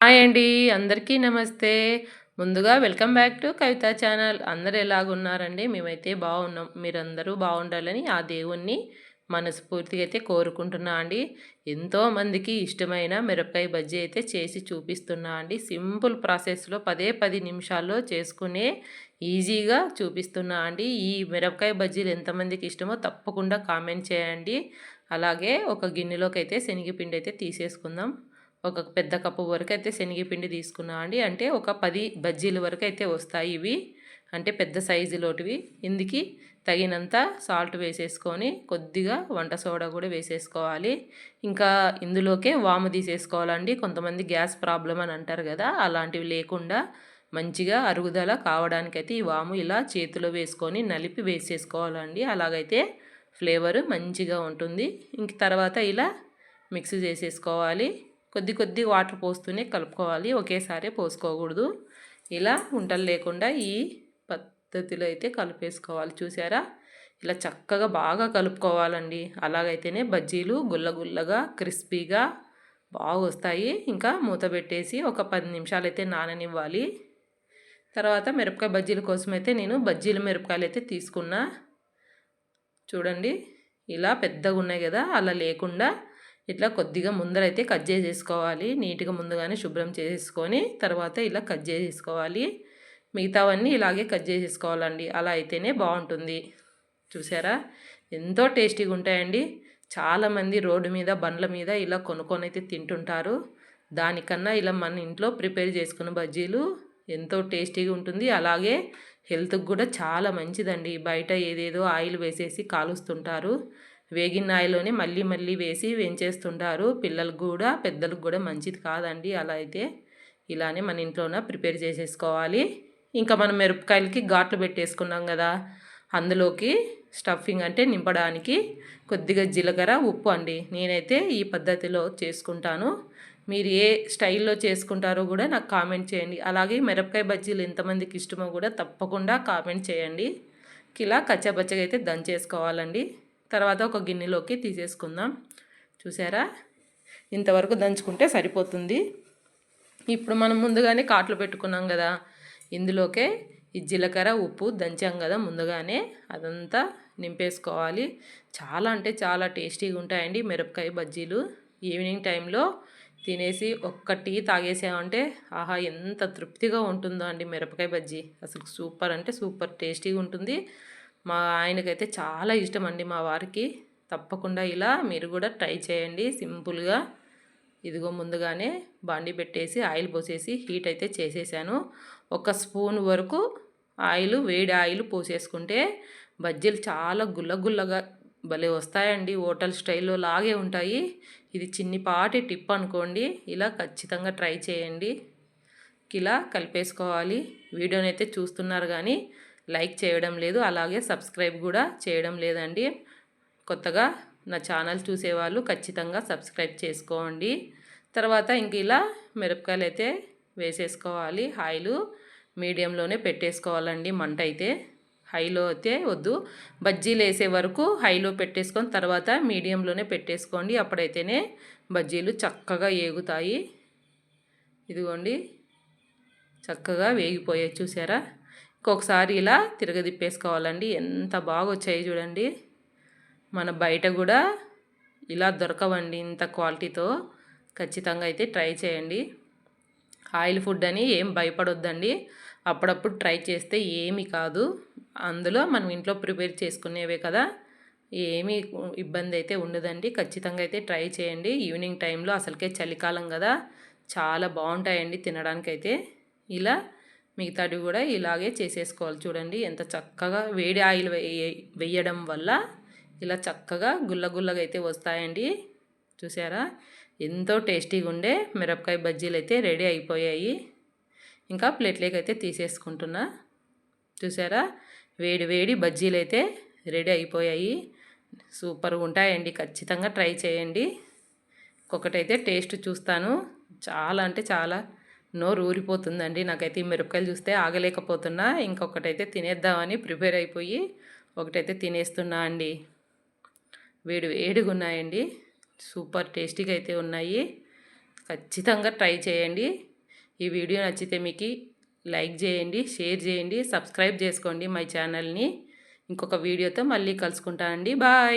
Hi అండి అందరికీ నమస్తే. ముందుగా welcome back to Kavitha channel. అందరు ఎలాగున్నారండి? మేమైతే బాగున్నాం. మీరందరూ బాగుండాలని ఆ దేవుణ్ణి మనస్ఫూర్తిగా అయితే కోరుకుంటున్నా అండి. ఎంతోమందికి ఇష్టమైన మిరపకాయ బజ్జీ అయితే చేసి చూపిస్తున్నా అండి. సింపుల్ ప్రాసెస్లో పదే పది నిమిషాల్లో చేసుకునే ఈజీగా చూపిస్తున్నా అండి. ఈ మిరపకాయ బజ్జీలు ఎంతమందికి ఇష్టమో తప్పకుండా కామెంట్ చేయండి. అలాగే ఒక గిన్నెలోకి అయితే శనగపిండి అయితే తీసేసుకుందాం. ఒక పెద్ద కప్పు వరకు అయితే శనగపిండి తీసుకున్నా అండి. అంటే ఒక పది బజ్జీల వరకు అయితే వస్తాయి ఇవి. అంటే పెద్ద సైజులోటివి. ఇందుకి తగినంత సాల్ట్ వేసేసుకొని కొద్దిగా వంట సోడా కూడా వేసేసుకోవాలి. ఇంకా ఇందులోకే వాము తీసేసుకోవాలండి. కొంతమంది గ్యాస్ ప్రాబ్లం అని అంటారు కదా అలాంటివి లేకుండా మంచిగా అరుగుదల కావడానికైతే ఈ వాము ఇలా చేతిలో వేసుకొని నలిపి వేసేసుకోవాలండి. అలాగైతే ఫ్లేవర్ మంచిగా ఉంటుంది. ఇంక తర్వాత ఇలా మిక్స్ చేసేసుకోవాలి. కొద్ది కొద్ది వాటర్ పోస్తూనే కలుపుకోవాలి ఒకేసారి పోసుకోకూడదు. ఇలా ఉంటలు లేకుండా ఈ పద్ధతిలో అయితే కలిపేసుకోవాలి చూసారా? ఇలా చక్కగా బాగా కలుపుకోవాలండి. అలాగైతేనే బజ్జీలు గుల్లగుల్లగా క్రిస్పీగా బాగా వస్తాయి. ఇంకా మూత పెట్టేసి ఒక పది నిమిషాలు అయితే నాననివ్వాలి. తర్వాత మిరపకాయ బజ్జీల కోసం అయితే నేను బజ్జీల మిరపకాయలు అయితే తీసుకున్నా. చూడండి ఇలా పెద్దగా ఉన్నాయి కదా అలా లేకుండా ఇట్లా కొద్దిగా ముందరైతే కట్ చేసేసుకోవాలి. నీట్గా ముందుగానే శుభ్రం చేసేసుకొని తర్వాత ఇలా కట్ చేసేసుకోవాలి. మిగతావన్నీ ఇలాగే కట్ చేసేసుకోవాలండి. అలా అయితేనే బాగుంటుంది. చూసారా? ఎంతో టేస్టీగా ఉంటాయండి. చాలామంది రోడ్డు మీద బండ్ల మీద ఇలా కొనుక్కొని అయితే తింటుంటారు. దానికన్నా ఇలా మన ఇంట్లో ప్రిపేర్ చేసుకున్న బజ్జీలు ఎంతో టేస్టీగా ఉంటుంది. అలాగే హెల్త్కి కూడా చాలా మంచిదండి. బయట ఏదేదో ఆయిల్ వేసేసి కాలుస్తుంటారు. వేగిన ఆయిల్లోనే మళ్ళీ మళ్ళీ వేసి వేయించేస్తుంటారు పిల్లలకు కూడా పెద్దలకు కూడా మంచిది కాదండి. అలా అయితే ఇలానే మన ఇంట్లోన ప్రిపేర్ చేసేసుకోవాలి. ఇంకా మనం మిరపకాయలకి ఘాట్లు పెట్టేసుకున్నాం కదా అందులోకి స్టఫింగ్ అంటే నింపడానికి కొద్దిగా జీలకర్ర ఉప్పు అండి. నేనైతే ఈ పద్ధతిలో చేసుకుంటాను. మీరు ఏ స్టైల్లో చేసుకుంటారో కూడా నాకు కామెంట్ చేయండి. అలాగే మిరపకాయ బజ్జీలు ఎంతమందికి ఇష్టమో కూడా తప్పకుండా కామెంట్ చేయండి. ఇలా కచ్చాపచ్చగా అయితే దంచేసుకోవాలండి. తర్వాత ఒక గిన్నెలోకి తీసేసుకుందాం. చూసారా? ఇంతవరకు దంచుకుంటే సరిపోతుంది. ఇప్పుడు మనం ముందుగానే కాట్లు పెట్టుకున్నాం కదా ఇందులోకే ఈ జీలకర్ర ఉప్పు దంచాం కదా ముందుగానే. అదంతా నింపేసుకోవాలి. చాలా అంటే చాలా టేస్టీగా ఉంటాయండి మిరపకాయ బజ్జీలు. ఈవినింగ్ టైంలో తినేసి ఒక్క టీ తాగేసామంటే ఆహా ఎంత తృప్తిగా ఉంటుందో అండి మిరపకాయ బజ్జీ. అసలు సూపర్ అంటే సూపర్ టేస్టీగా ఉంటుంది. మా ఆయనకైతే చాలా ఇష్టం అండి మా వారికి. తప్పకుండా ఇలా మీరు కూడా ట్రై చేయండి. సింపుల్గా ఇదిగో ముందుగానే బాండి పెట్టేసి ఆయిల్ పోసేసి హీట్ అయితే చేసేసాను. ఒక స్పూన్ వరకు ఆయిల్ వేడి ఆయిల్ పోసేసుకుంటే బజ్జీలు చాలా గుల్లగుల్లగా భలే వస్తాయండి. హోటల్ స్టైల్లో లాగే ఉంటాయి. ఇది చిన్నిపాటి టిప్ అనుకోండి. ఇలా ఖచ్చితంగా ట్రై చేయండి. ఇలా కలిపేసుకోవాలి. వీడియోనైతే చూస్తున్నారు కానీ లైక్ చేయడం లేదు అలాగే సబ్స్క్రైబ్ కూడా చేయడం లేదండి. కొత్తగా నా ఛానల్ చూసేవాళ్ళు ఖచ్చితంగా సబ్స్క్రైబ్ చేసుకోండి. తర్వాత ఇంక ఇలా మిరపకాయలు అయితే వేసేసుకోవాలి. ఆయిల్ మీడియంలోనే పెట్టేసుకోవాలండి మంట అయితే. హైలో అయితే వద్దు. బజ్జీలు వేసే వరకు హైలో పెట్టేసుకొని తర్వాత మీడియంలోనే పెట్టేసుకోండి. అప్పుడైతేనే బజ్జీలు చక్కగా ఏగుతాయి. ఇదిగోండి. చక్కగా వేగిపోయాయి చూసారా? ఇంకొకసారి ఇలా తిరగదిప్పేసుకోవాలండి. ఎంత బాగా వచ్చాయి చూడండి. మన బయట కూడా ఇలా దొరకవండి ఇంత క్వాలిటీతో. ఖచ్చితంగా అయితే ట్రై చేయండి. ఆయిల్ ఫుడ్ అని ఏం భయపడొద్దండి. అప్పుడప్పుడు ట్రై చేస్తే ఏమి కాదు. అందులో మనం ఇంట్లో ప్రిపేర్ చేసుకునేవే కదా. ఏమీ ఇబ్బంది అయితే ఉండదండి. ఖచ్చితంగా అయితే ట్రై చేయండి. ఈవినింగ్ టైంలో అసలుకే చలికాలం కదా. చాలా బాగుంటాయండి తినడానికైతే. ఇలా మిగతాది కూడా ఇలాగే చేసేసుకోవాలి. చూడండి ఎంత చక్కగా వేడి ఆయిల్ వేయడం వల్ల ఇలా చక్కగా గుల్లగుల్లగా అయితే వస్తాయండి. చూసారా? ఎంతో టేస్టీగా ఉండే మిరపకాయ బజ్జీలు అయితే రెడీ అయిపోయాయి. ఇంకా ప్లేట్లోకి అయితే తీసేసుకుంటున్నా. చూసారా? వేడి వేడి బజ్జీలు అయితే రెడీ అయిపోయాయి. సూపర్గా ఉంటాయండి. ఖచ్చితంగా ట్రై చేయండి. ఒకటైతే టేస్ట్ చూస్తాను. చాలా అంటే చాలా నోరు ఊరిపోతుందండి. నాకైతే ఈ మిరపకాయలు చూస్తే ఆగలేకపోతున్నా. ఇంకొకటైతే తినేద్దామని ప్రిపేర్ అయిపోయి ఒకటైతే తినేస్తున్నా అండి. వేడి వేడిగా ఉన్నాయండి. సూపర్ టేస్టీగా అయితే ఉన్నాయి. ఖచ్చితంగా ట్రై చేయండి. ఈ వీడియో నచ్చితే మీకు లైక్ చేయండి షేర్ చేయండి సబ్స్క్రైబ్ చేసుకోండి మై ఛానల్ని. ఇంకొక వీడియోతో మళ్ళీ కలుసుకుంటానండి బాయ్.